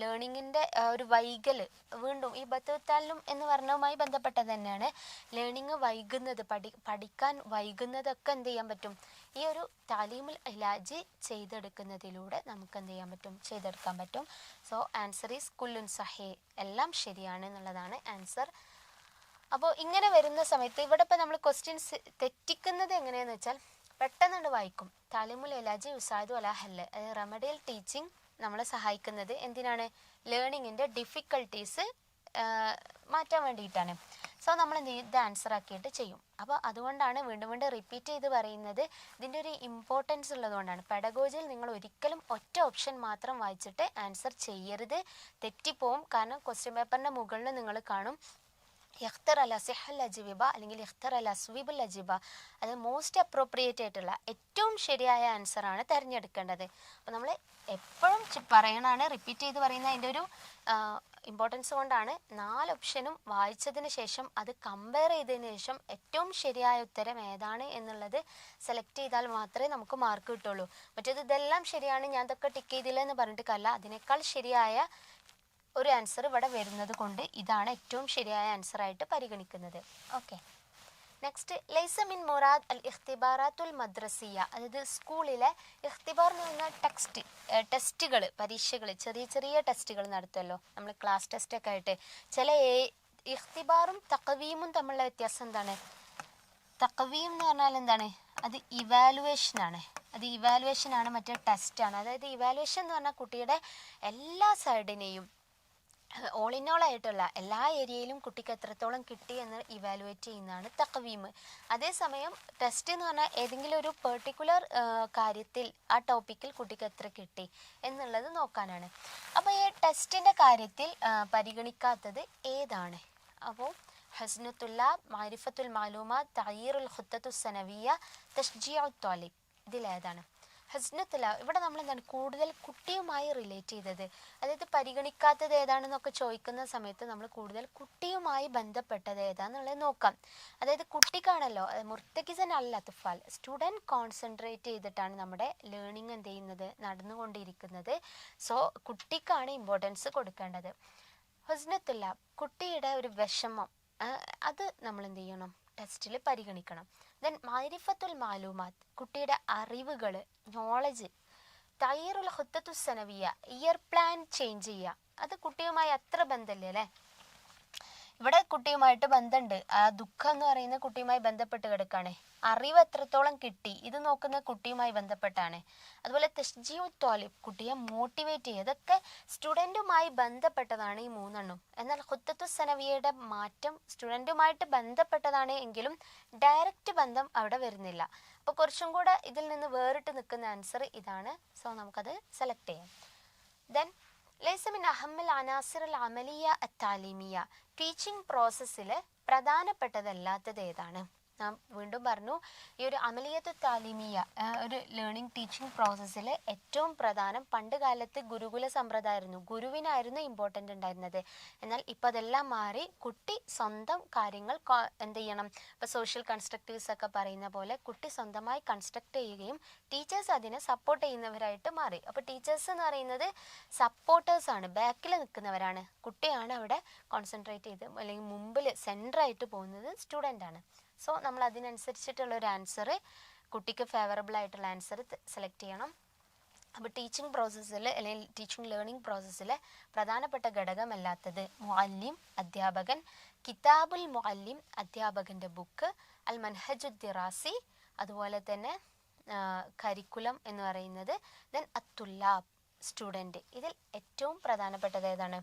ലേണിങ്ങിന്റെ ഒരു വൈകൽ വീണ്ടും ഈ ബത്തുത്താലും എന്ന് പറഞ്ഞതുമായി ബന്ധപ്പെട്ടത് തന്നെയാണ്. ലേണിങ് വൈകുന്നത് പഠി പഠിക്കാൻ വൈകുന്നതൊക്കെ എന്ത് ചെയ്യാൻ പറ്റും? ഈ ഒരു താലീമുൽ ഇലാജ് ചെയ്തെടുക്കുന്നതിലൂടെ നമുക്ക് എന്ത് ചെയ്യാൻ പറ്റും? ചെയ്തെടുക്കാൻ പറ്റും. സോ ആൻസർ ഈസ് കുല്ലുൻ സഹേ എല്ലാം ശരിയാണ് എന്നുള്ളതാണ് ആൻസർ അപ്പോൾ ഇങ്ങനെ വരുന്ന സമയത്ത് ഇവിടെ ഇപ്പോൾ നമ്മൾ ക്വസ്റ്റ്യൻസ് തെറ്റിക്കുന്നത് എങ്ങനെയാണെന്ന് വെച്ചാൽ പെട്ടെന്നുണ്ട് വായിക്കും. താലിമുൽ ഇലാജ് ഉസാദു അല ഹല്ല് അതായത് റെമഡിയൽ ടീച്ചിങ് നമ്മളെ സഹായിക്കുന്നത് എന്തിനാണ്? ലേണിങ്ങിന്റെ ഡിഫിക്കൽട്ടീസ് മാറ്റാൻ വേണ്ടിയിട്ടാണ്. സോ നമ്മൾ എന്ത് ചെയ്യും? ഇത് ആൻസർ ആക്കിയിട്ട് ചെയ്യും. അപ്പോൾ അതുകൊണ്ടാണ് വീണ്ടും വീണ്ടും റിപ്പീറ്റ് ചെയ്ത് പറയുന്നത്. ഇതിന്റെ ഒരു ഇമ്പോർട്ടൻസ് ഉള്ളതുകൊണ്ടാണ് പെഡഗോജിയിൽ നിങ്ങൾ ഒരിക്കലും ഒറ്റ ഓപ്ഷൻ മാത്രം വായിച്ചിട്ട് ആൻസർ ചെയ്യരുത്. തെറ്റിപ്പോവും. കാരണം ക്വസ്റ്റ്യൻ പേപ്പറിന്റെ മുകളിൽ നിങ്ങൾ കാണും. യഖ്തർ അൽ സിഹൽ അജിബ അല്ലെങ്കിൽ യഖ്തർ അൽ അജിബ അത് മോസ്റ്റ് അപ്രോപ്രിയേറ്റ് ആയിട്ടുള്ള ഏറ്റവും ശരിയായ ആൻസർ ആണ് തിരഞ്ഞെടുക്കേണ്ടത്. അപ്പോൾ നമ്മൾ എപ്പോഴും പറയണതാണ് റിപ്പീറ്റ് ചെയ്ത് പറയുന്ന അതിന്റെ ഒരു ഇമ്പോർട്ടൻസ് കൊണ്ടാണ് നാല് ഓപ്ഷനും വായിച്ചതിന് ശേഷം അത് കമ്പയർ ചെയ്തതിന് ശേഷം ഏറ്റവും ശരിയായ ഉത്തരം ഏതാണ് എന്നുള്ളത് സെലക്ട് ചെയ്താൽ മാത്രമേ നമുക്ക് മാർക്ക് കിട്ടുള്ളൂ. മറ്റേത് ഇതെല്ലാം ശരിയാണ് ഞാൻ ഇതൊക്കെ ടിക്ക് ചെയ്തില്ല എന്ന് പറഞ്ഞിട്ട് കല്ല അതിനേക്കാൾ ശരിയായ ഒരു ആൻസർ ഇവിടെ വരുന്നത് കൊണ്ട് ഇതാണ് ഏറ്റവും ശരിയായ ആൻസർ ആയിട്ട് പരിഗണിക്കുന്നത്. ഓക്കെ നെക്സ്റ്റ് ലൈസമിൻ മൊറാദ് അൽ ഇഖ്തിബാറാത്തുൽ മദ്രസിയ അതായത് സ്കൂളിലെ ഇഖ്തിബാർ എന്ന് പറഞ്ഞാൽ ടെക്സ്റ്റ് ടെസ്റ്റുകൾ പരീക്ഷകൾ ചെറിയ ചെറിയ ടെസ്റ്റുകൾ നടത്തുമല്ലോ നമ്മൾ ക്ലാസ് ടെസ്റ്റ് ഒക്കെ ആയിട്ട്. ചില ഇഖ്തിബാറും തക്കവീമും തമ്മിലുള്ള വ്യത്യാസം എന്താണ്? തക്കവീം എന്ന് പറഞ്ഞാൽ എന്താണ്? അത് ഇവാലുവേഷൻ ആണ്. അത് ഇവാലുവേഷൻ ആണ് മറ്റേ ടെസ്റ്റ് ആണ്. അതായത് ഇവാലുവേഷൻ എന്ന് പറഞ്ഞാൽ കുട്ടിയുടെ എല്ലാ സൈഡിനെയും ഓൾ ഇൻ ഓൾ ആയിട്ടുള്ള എല്ലാ ഏരിയയിലും കുട്ടിക്ക് എത്രത്തോളം കിട്ടി എന്ന് ഇവാലുവേറ്റ് ചെയ്യുന്നതാണ് തക്കവീമ് അതേസമയം ടെസ്റ്റ് എന്ന് പറഞ്ഞാൽ ഏതെങ്കിലും ഒരു പെർട്ടിക്കുലർ കാര്യത്തിൽ ആ ടോപ്പിക്കിൽ കുട്ടിക്ക് എത്ര കിട്ടി എന്നുള്ളത് നോക്കാനാണ്. അപ്പോൾ ഈ ടെസ്റ്റിന്റെ കാര്യത്തിൽ പരിഗണിക്കാത്തത് ഏതാണ്? അപ്പോൾ ഹസ്നത്തുല്ല മാരിഫത്തുൽ മാലൂമ തയ്യറുൽ ഹുത്തത്തു സനവിയ തഷ്ജിയ ത്വാലിബ്. ഇതിലേതാണ്. ഹസ്നത്തുല്ല ഇവിടെ നമ്മൾ എന്താണ് കൂടുതൽ കുട്ടിയുമായി റിലേറ്റ് ചെയ്തത്. അതായത് പരിഗണിക്കാത്തത് ഏതാണെന്നൊക്കെ ചോദിക്കുന്ന സമയത്ത് നമ്മൾ കൂടുതൽ കുട്ടിയുമായി ബന്ധപ്പെട്ടത് ഏതാന്നുള്ളത് നോക്കാം. അതായത് കുട്ടിക്കാണല്ലോ മുർത്തക്കിസൻ അല്ല തുഫാൽ സ്റ്റുഡന്റ് കോൺസെൻട്രേറ്റ് ചെയ്തിട്ടാണ് നമ്മുടെ ലേണിംഗ് എന്ത് ചെയ്യുന്നത് നടന്നുകൊണ്ടിരിക്കുന്നത്. സോ കുട്ടിക്കാണ് ഇമ്പോർട്ടൻസ് കൊടുക്കേണ്ടത്. ഹസ്നത്തുല്ല കുട്ടിയുടെ ഒരു വിഷമം അത് നമ്മൾ എന്ത് ചെയ്യണം? ടെസ്റ്റിൽ പരിഗണിക്കണം. ദെൻ മാരിഫത്തുൽ മാലൂമാത്ത് കുട്ടിയുടെ അറിവുകൾ നോളജ് തയ്യറുൽ ഹുത്തത്തു ഇയർ പ്ലാൻ ചേഞ്ച് ചെയ്യുക. അത് കുട്ടിയുമായി അത്ര ബന്ധമില്ല അല്ലേ? ഇവിടെ കുട്ടിയുമായിട്ട് ബന്ധമുണ്ട് ആ ദുഃഖം എന്ന് പറയുന്ന കുട്ടിയുമായി ബന്ധപ്പെട്ട് കിടക്കാണ്. അറിവ് എത്രത്തോളം കിട്ടി ഇത് നോക്കുന്ന കുട്ടിയുമായി ബന്ധപ്പെട്ടാണ്. അതുപോലെ തെഷ്ജിയു തോലിബ് കുട്ടിയെ മോട്ടിവേറ്റ് ചെയ്യുക. ഇതൊക്കെ സ്റ്റുഡന്റുമായി ബന്ധപ്പെട്ടതാണ് ഈ മൂന്നെണ്ണം. എന്നാൽ ഹുത്തത്തു സനവിയയുടെ മാറ്റം സ്റ്റുഡന്റുമായിട്ട് ബന്ധപ്പെട്ടതാണ് എങ്കിലും ഡയറക്റ്റ് ബന്ധം അവിടെ വരുന്നില്ല. അപ്പോൾ കുറച്ചും കൂടെ ഇതിൽ നിന്ന് വേറിട്ട് നിൽക്കുന്ന ആൻസർ ഇതാണ്. സോ നമുക്കത് സെലക്ട് ചെയ്യാം. ദെൻ ലൈസ മിൻ അഹമ്മൽ അനാസിർ അൽ അമലിയ അത്താലിമിയ ടീച്ചിങ് പ്രോസസ്സിൽ പ്രധാനപ്പെട്ടതല്ലാത്തത് ഏതാണ്? നാം വീണ്ടും പറഞ്ഞു ഈ ഒരു അമലിയത്ത് താലിമിയ ഒരു ലേണിംഗ് ടീച്ചിങ് പ്രോസസ്സിൽ ഏറ്റവും പ്രധാനം പണ്ട് കാലത്ത് ഗുരുകുല സമ്പ്രദായമായിരുന്നു. ഗുരുവിനായിരുന്നു ഇമ്പോർട്ടന്റ് ഉണ്ടായിരുന്നത്. എന്നാൽ ഇപ്പം അതെല്ലാം മാറി കുട്ടി സ്വന്തം കാര്യങ്ങൾ എന്ത് ചെയ്യണം? ഇപ്പോൾ സോഷ്യൽ കൺസ്ട്രക്റ്റീവ്സ് ഒക്കെ പറയുന്ന പോലെ കുട്ടി സ്വന്തമായി കൺസ്ട്രക്ട് ചെയ്യുകയും ടീച്ചേഴ്സ് അതിനെ സപ്പോർട്ട് ചെയ്യുന്നവരായിട്ട് മാറി. അപ്പോൾ ടീച്ചേഴ്സ് എന്ന് പറയുന്നത് സപ്പോർട്ടേഴ്സാണ് ബാക്കിൽ നിൽക്കുന്നവരാണ്. കുട്ടിയാണ് അവിടെ കോൺസെൻട്രേറ്റ് ചെയ്ത് അല്ലെങ്കിൽ മുമ്പിൽ സെന്ററായിട്ട് പോകുന്നത് സ്റ്റുഡന്റ് ആണ്. സോ നമ്മൾ അതിനനുസരിച്ചിട്ടുള്ള ഒരു ആൻസർ കുട്ടിക്ക് ഫേവറബിൾ ആയിട്ടുള്ള ആൻസർ സെലക്ട് ചെയ്യണം. അപ്പോൾ ടീച്ചിങ് പ്രോസസ്സിൽ അല്ലെങ്കിൽ ടീച്ചിങ് ലേണിംഗ് പ്രോസസ്സിലെ പ്രധാനപ്പെട്ട ഘടകമല്ലാത്തത് മുഅല്ലിം അധ്യാപകൻ കിതാബുൽ മുഅല്ലിം അധ്യാപകന്റെ ബുക്ക് അൽ മൻഹജുദ്ദിറാസി അതുപോലെ തന്നെ കരിക്കുലം എന്ന് പറയുന്നത് ദെൻ അത്തുല്ലാബ് സ്റ്റുഡന്റ് ഇതിൽ ഏറ്റവും പ്രധാനപ്പെട്ടത് ഏതാണ്?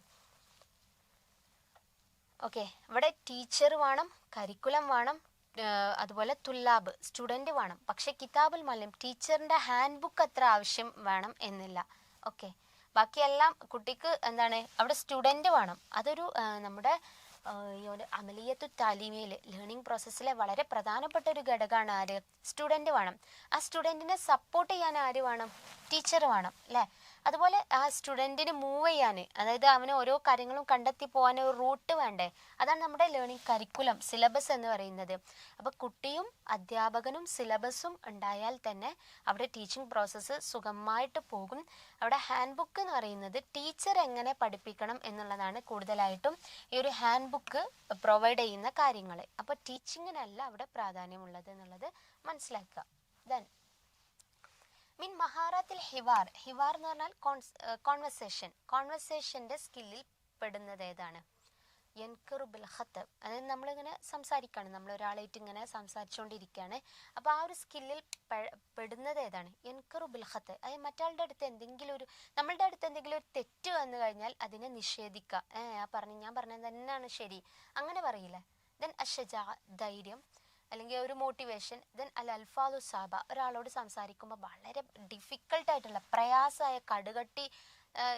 ഓക്കെ ഇവിടെ ടീച്ചർ വേണം കരിക്കുലം വേണം അതുപോലെ തുല്ലാബ് സ്റ്റുഡന്റ് വേണം. പക്ഷേ കിതാബുൽ മല്യം ടീച്ചറിന്റെ ഹാൻഡ് ബുക്ക് അത്ര ആവശ്യം വേണം എന്നില്ല. ഓക്കെ. ബാക്കിയെല്ലാം കുട്ടിക്ക് എന്താണ് അവിടെ സ്റ്റുഡന്റ് വേണം. അതൊരു നമ്മുടെ അമലിയത്തു താലിമയിൽ ലേണിംഗ് പ്രോസസ്സിലെ വളരെ പ്രധാനപ്പെട്ട ഒരു ഘടകമാണ് ആര്? സ്റ്റുഡന്റ് വേണം. ആ സ്റ്റുഡന്റിനെ സപ്പോർട്ട് ചെയ്യാൻ ആര് വേണം? ടീച്ചർ വേണം അല്ലേ? അതുപോലെ ആ സ്റ്റുഡന്റിന് മൂവ് ചെയ്യാൻ അതായത് അവന് ഓരോ കാര്യങ്ങളും കണ്ടെത്തി പോകാൻ ഒരു റൂട്ട് വേണ്ടേ? അതാണ് നമ്മുടെ ലേണിംഗ് കരിക്കുലം സിലബസ് എന്ന് പറയുന്നത്. അപ്പോൾ കുട്ടിയും അധ്യാപകനും സിലബസും ഉണ്ടായാൽ തന്നെ അവിടെ ടീച്ചിങ് പ്രോസസ്സ് സുഖമായിട്ട് പോകും. അവിടെ ഹാൻഡ് ബുക്ക് എന്ന് പറയുന്നത് ടീച്ചർ എങ്ങനെ പഠിപ്പിക്കണം എന്നുള്ളതാണ് കൂടുതലായിട്ടും ഈ ഒരു ഹാൻഡ് ബുക്ക് പ്രൊവൈഡ് ചെയ്യുന്ന കാര്യങ്ങൾ അപ്പോൾ ടീച്ചിങ്ങിനല്ല അവിടെ പ്രാധാന്യമുള്ളത് എന്നുള്ളത് മനസ്സിലാക്കുക. ദെൻ മീൻ മഹാറാത്തിൽ ഹിവാർ. ഹിവാർ എന്ന് പറഞ്ഞാൽ കോൺവെർസേഷൻ കോൺവെർസേഷന്റെ സ്കില്ലിൽ പെടുന്നത് ഏതാണ്? അതായത് നമ്മളിങ്ങനെ സംസാരിക്കുകയാണ് നമ്മൾ ഒരാളായിട്ട് ഇങ്ങനെ സംസാരിച്ചുകൊണ്ടിരിക്കുകയാണ് അപ്പോൾ ആ ഒരു സ്കില്ലിൽ പെടുന്നത് ഏതാണ്? എൻകറു ബിൽഹത്ത് അതായത് മറ്റാളുടെ അടുത്ത് എന്തെങ്കിലും ഒരു നമ്മളുടെ അടുത്ത് എന്തെങ്കിലും ഒരു തെറ്റ് വന്നു കഴിഞ്ഞാൽ അതിനെ നിഷേധിക്കുക ഏ ആ പറഞ്ഞു ഞാൻ പറഞ്ഞത് തന്നെയാണ് ശരി. അങ്ങനെ പറയില്ല. ദെൻ അഷജ ധൈര്യം. അല്ലെങ്കിൽ ഒരു മോട്ടിവേഷൻ ദെൻ അൽ അൽഫാദു സാബ ഒരാളോട് സംസാരിക്കുമ്പോൾ വളരെ ഡിഫിക്കൽട്ടായിട്ടുള്ള പ്രയാസമായ കടുകട്ടി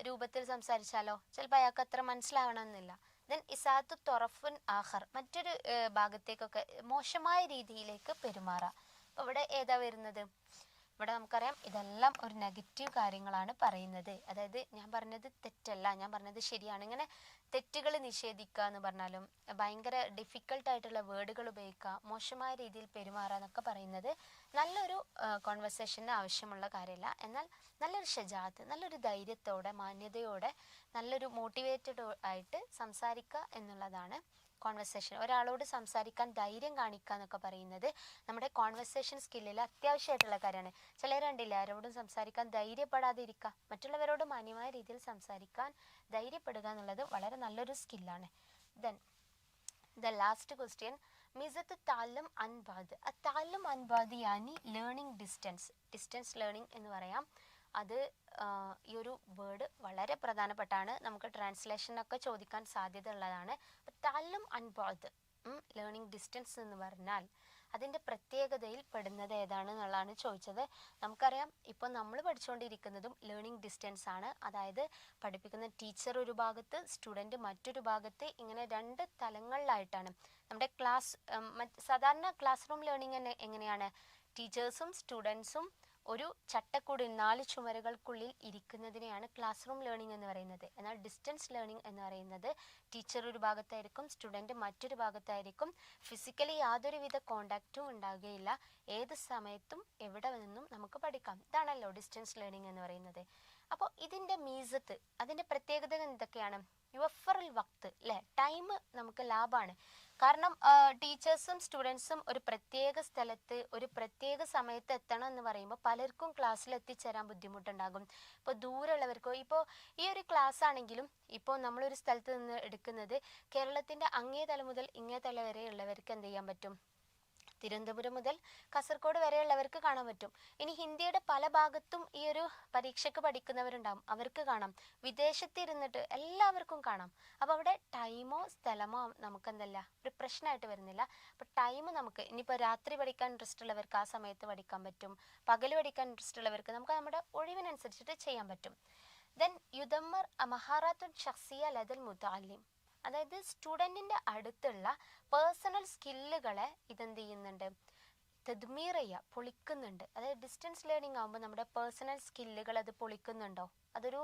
രൂപത്തിൽ സംസാരിച്ചാലോ? ചിലപ്പോൾ അയാൾക്ക് അത്ര മനസ്സിലാവണമെന്നില്ല. ദെൻ ഇസാത്ത് തൊറഫുൻ ആഹർ മറ്റൊരു ഭാഗത്തേക്കൊക്കെ മോശമായ രീതിയിലേക്ക് പെരുമാറാം. അപ്പോൾ ഇവിടെ ഏതാ വരുന്നത്? ഇവിടെ നമുക്കറിയാം ഇതെല്ലാം ഒരു നെഗറ്റീവ് കാര്യങ്ങളാണ് പറയുന്നത്. അതായത് ഞാൻ പറഞ്ഞത് തെറ്റല്ല ഞാൻ പറഞ്ഞത് ശരിയാണ്. ഇങ്ങനെ തെറ്റുകൾ നിഷേധിക്കുക എന്ന് പറഞ്ഞാലും ഭയങ്കര ഡിഫിക്കൽട്ട് ആയിട്ടുള്ള വേർഡുകൾ ഉപയോഗിക്കുക മോശമായ രീതിയിൽ പെരുമാറുക എന്നൊക്കെ പറയുന്നത് നല്ലൊരു കോൺവെർസേഷന് ആവശ്യമുള്ള കാര്യമല്ല. എന്നാൽ നല്ലൊരു ഷജാത്ത് നല്ലൊരു ധൈര്യത്തോടെ മാന്യതയോടെ നല്ലൊരു മോട്ടിവേറ്റഡ് ആയിട്ട് സംസാരിക്കുക എന്നുള്ളതാണ് കോൺവെർസേഷൻ ഒരാളോട് സംസാരിക്കാൻ ധൈര്യം കാണിക്കുക എന്നൊക്കെ പറയുന്നത് നമ്മുടെ കോൺവെർസേഷൻ സ്കില്ലിൽ അത്യാവശ്യമായിട്ടുള്ള കാര്യമാണ്. ചിലരുണ്ടില്ല ആരോടും സംസാരിക്കാൻ ധൈര്യപ്പെടാതെ ഇരിക്കുക മറ്റുള്ളവരോട് മാന്യമായ രീതിയിൽ സംസാരിക്കാൻ ധൈര്യപ്പെടുക എന്നുള്ളത് വളരെ നല്ലൊരു സ്കില്ലാണ് ദെൻ ദ ലാസ്റ്റ് ക്വസ്റ്റ്യൻ മിസത്ത് താലും അൻബാദ് താലും അൻബാദ് യാനി ലേണിംഗ് ഡിസ്റ്റൻസ് ഡിസ്റ്റൻസ് ലേണിംഗ് എന്ന് പറയാം. അത് ഈ ഒരു വേർഡ് വളരെ പ്രധാനപ്പെട്ടാണ് നമുക്ക് ട്രാൻസ്ലേഷനൊക്കെ ചോദിക്കാൻ സാധ്യത ഉള്ളതാണ് തല്ലും അൻബാദ് ലേണിംഗ് ഡിസ്റ്റൻസ് എന്ന് പറഞ്ഞാൽ അതിന്റെ പ്രത്യേകതയിൽ പെടുന്നത് ഏതാണ് എന്നുള്ളതാണ് ചോദിച്ചത്. നമുക്കറിയാം ഇപ്പോൾ നമ്മൾ പഠിച്ചുകൊണ്ടിരിക്കുന്നതും ലേണിംഗ് ഡിസ്റ്റൻസ് ആണ്. അതായത് പഠിപ്പിക്കുന്ന ടീച്ചർ ഒരു ഭാഗത്ത് സ്റ്റുഡന്റ് മറ്റൊരു ഭാഗത്ത് ഇങ്ങനെ രണ്ട് തലങ്ങളിലായിട്ടാണ്. നമ്മുടെ ക്ലാസ് സാധാരണ ക്ലാസ് റൂം ലേണിംഗ് എങ്ങനെയാണ്? ടീച്ചേഴ്സും സ്റ്റുഡൻസും ഒരു ചട്ടക്കൂട് നാല് ചുമരുകൾക്കുള്ളിൽ ഇരിക്കുന്നതിനെയാണ് ക്ലാസ് റൂം ലേണിംഗ് എന്ന് പറയുന്നത്. എന്നാൽ ഡിസ്റ്റൻസ് ലേണിംഗ് എന്ന് പറയുന്നത് ടീച്ചർ ഒരു ഭാഗത്തായിരിക്കും സ്റ്റുഡന്റ് മറ്റൊരു ഭാഗത്തായിരിക്കും. ഫിസിക്കലി യാതൊരുവിധ കോണ്ടാക്റ്റും ഉണ്ടാകുകയില്ല ഏത് സമയത്തും എവിടെ നിന്നും നമുക്ക് പഠിക്കാം. ഇതാണല്ലോ ഡിസ്റ്റൻസ് ലേണിംഗ് എന്ന് പറയുന്നത്. അപ്പോൾ ഇതിന്റെ മീസത്ത് അതിന്റെ പ്രത്യേകത എന്തൊക്കെയാണ്? യുവഫറിൽ വക്ത് അല്ലേ ടൈം നമുക്ക് ലാഭമാണ് കാരണം ടീച്ചേഴ്സും സ്റ്റുഡൻസും ഒരു പ്രത്യേക സ്ഥലത്ത് ഒരു പ്രത്യേക സമയത്ത് എത്തണം എന്ന് പറയുമ്പോൾ പലർക്കും ക്ലാസ്സിൽ എത്തിച്ചേരാൻ ബുദ്ധിമുട്ടുണ്ടാകും. ഇപ്പോൾ ദൂരമുള്ളവർക്കോ ഇപ്പോൾ ഈ ഒരു ക്ലാസ് ആണെങ്കിലും ഇപ്പോൾ നമ്മളൊരു സ്ഥലത്ത് നിന്ന് എടുക്കുന്നത് കേരളത്തിന്റെ അങ്ങേ തല മുതൽ ഇങ്ങേ തല വരെ ഉള്ളവർക്ക് എന്ത് ചെയ്യാൻ പറ്റും? തിരുവനന്തപുരം മുതൽ കാസർഗോഡ് വരെയുള്ളവർക്ക് കാണാൻ പറ്റും. ഇനി ഹിന്ദിയുടെ പല ഭാഗത്തും ഈ ഒരു പരീക്ഷയ്ക്ക് പഠിക്കുന്നവരുണ്ടാവും. അവർക്ക് കാണാം. വിദേശത്തിരുന്നിട്ട് എല്ലാവർക്കും കാണാം. അപ്പോൾ അവിടെ ടൈമോ സ്ഥലമോ നമുക്കെന്തല്ല ഒരു പ്രശ്നമായിട്ട് വരുന്നില്ല. അപ്പോൾ ടൈം നമുക്ക് ഇനിയിപ്പോൾ രാത്രി പഠിക്കാൻ ഇൻട്രസ്റ്റ് ഉള്ളവർക്ക് ആ സമയത്ത് പഠിക്കാൻ പറ്റും. പകൽ പഠിക്കാൻ ഇൻട്രസ്റ്റ് ഉള്ളവർക്ക് നമുക്ക് നമ്മുടെ ഒഴിവിനനുസരിച്ചിട്ട് ചെയ്യാൻ പറ്റും. ദെൻ യുദമ്മർ മഹാറാത്തുൻ ഷഖ്സിയ ലദൽ മുതാലിം അതായത് സ്റ്റുഡന്റിന്റെ അടുത്തുള്ള പേഴ്സണൽ സ്കില്ലുകളെ ഇതെന്ത് ചെയ്യുന്നുണ്ട് തെദ്മീർ ചെയ്യുക പൊളിക്കുന്നുണ്ട്. അതായത് ഡിസ്റ്റൻസ് ലേണിംഗ് ആകുമ്പോൾ നമ്മുടെ പേഴ്സണൽ സ്കില്ലുകൾ അത് പൊളിക്കുന്നുണ്ടോ? അതൊരു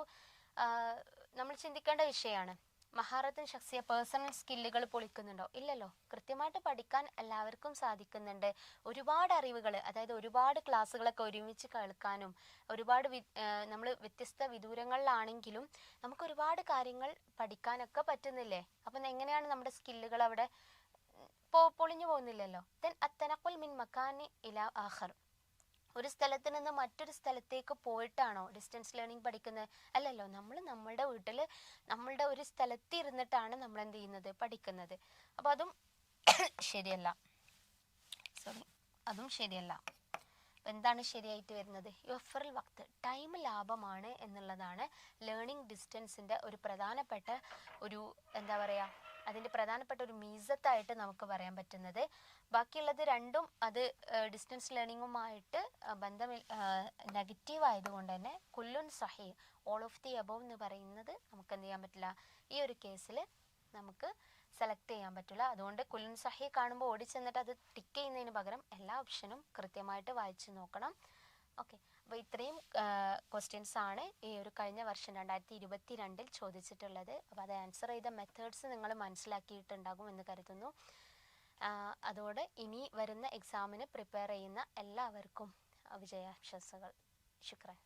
നമ്മൾ ചിന്തിക്കേണ്ട വിഷയമാണ് മഹാറത്തും ശക്സിയ പേഴ്സണൽ സ്കില്ലുകൾ പൊളിക്കുന്നുണ്ടോ? ഇല്ലല്ലോ. കൃത്യമായിട്ട് പഠിക്കാൻ എല്ലാവർക്കും സാധിക്കുന്നുണ്ട്. ഒരുപാട് അറിവുകൾ അതായത് ഒരുപാട് ക്ലാസ്സുകളൊക്കെ ഒരുമിച്ച് കേൾക്കാനും ഒരുപാട് നമ്മൾ വ്യത്യസ്ത വിദൂരങ്ങളിലാണെങ്കിലും നമുക്ക് ഒരുപാട് കാര്യങ്ങൾ പഠിക്കാനൊക്കെ പറ്റുന്നില്ലേ? അപ്പം എങ്ങനെയാണ് നമ്മുടെ സ്കില്ലുകൾ അവിടെ പൊളിഞ്ഞു പോകുന്നില്ലല്ലോ? ദെൻ അത്തനക്കുൽ മിൻ മക്കാനി ഇല ആഖർ. ഒരു സ്ഥലത്ത് നിന്ന് മറ്റൊരു സ്ഥലത്തേക്ക് പോയിട്ടാണോ ഡിസ്റ്റൻസ് ലേണിംഗ് പഠിക്കുന്നത്? അല്ലല്ലോ നമ്മൾ നമ്മളുടെ വീട്ടിൽ നമ്മളുടെ ഒരു സ്ഥലത്ത് ഇരുന്നിട്ടാണ് നമ്മൾ എന്ത് ചെയ്യുന്നത്? പഠിക്കുന്നത്. അപ്പോൾ അതും ശരിയല്ല. സോറി അതും ശരിയല്ല. എന്താണ് ശരിയായിട്ട് വരുന്നത്? യുഫറിൽ വക്ത് ടൈം ലാഭമാണ് എന്നുള്ളതാണ് ലേണിംഗ് ഡിസ്റ്റൻസിന്റെ ഒരു പ്രധാനപ്പെട്ട ഒരു എന്താ പറയുക അതിന്റെ പ്രധാനപ്പെട്ട ഒരു മീസത്തായിട്ട് നമുക്ക് പറയാൻ പറ്റുന്നത്. ബാക്കിയുള്ളത് രണ്ടും അത് ഡിസ്റ്റൻസ് ലേണിങ്ങുമായിട്ട് ബന്ധം നെഗറ്റീവ് ആയതുകൊണ്ട് തന്നെ കുല്ലുൻ സഹീ ഓൾ ഓഫ് ദി അബവ് എന്ന് പറയുന്നത് നമുക്ക് എന്ത് ചെയ്യാൻ പറ്റില്ല. ഈ ഒരു കേസിൽ നമുക്ക് സെലക്ട് ചെയ്യാൻ പറ്റില്ല. അതുകൊണ്ട് കുല്ലുൻ സഹീ കാണുമ്പോൾ ഓടിച്ചെന്നിട്ട് അത് ടിക്ക് ചെയ്യുന്നതിന് പകരം എല്ലാ ഓപ്ഷനും കൃത്യമായിട്ട് വായിച്ചു നോക്കണം. ഓക്കെ അപ്പോൾ ഇത്രയും ക്വസ്റ്റ്യൻസ് ആണ് ഈ ഒരു കഴിഞ്ഞ വർഷം രണ്ടായിരത്തി ഇരുപത്തി രണ്ടിൽ ചോദിച്ചിട്ടുള്ളത്. അപ്പോൾ അത് ആൻസർ ചെയ്ത മെത്തേഡ്സ് നിങ്ങൾ മനസ്സിലാക്കിയിട്ടുണ്ടാകും എന്ന് കരുതുന്നു. അതോടെ ഇനി വരുന്ന എക്സാമിന് പ്രിപ്പയർ ചെയ്യുന്ന എല്ലാവർക്കും വിജയാശംസകൾ. ശുക്രൻ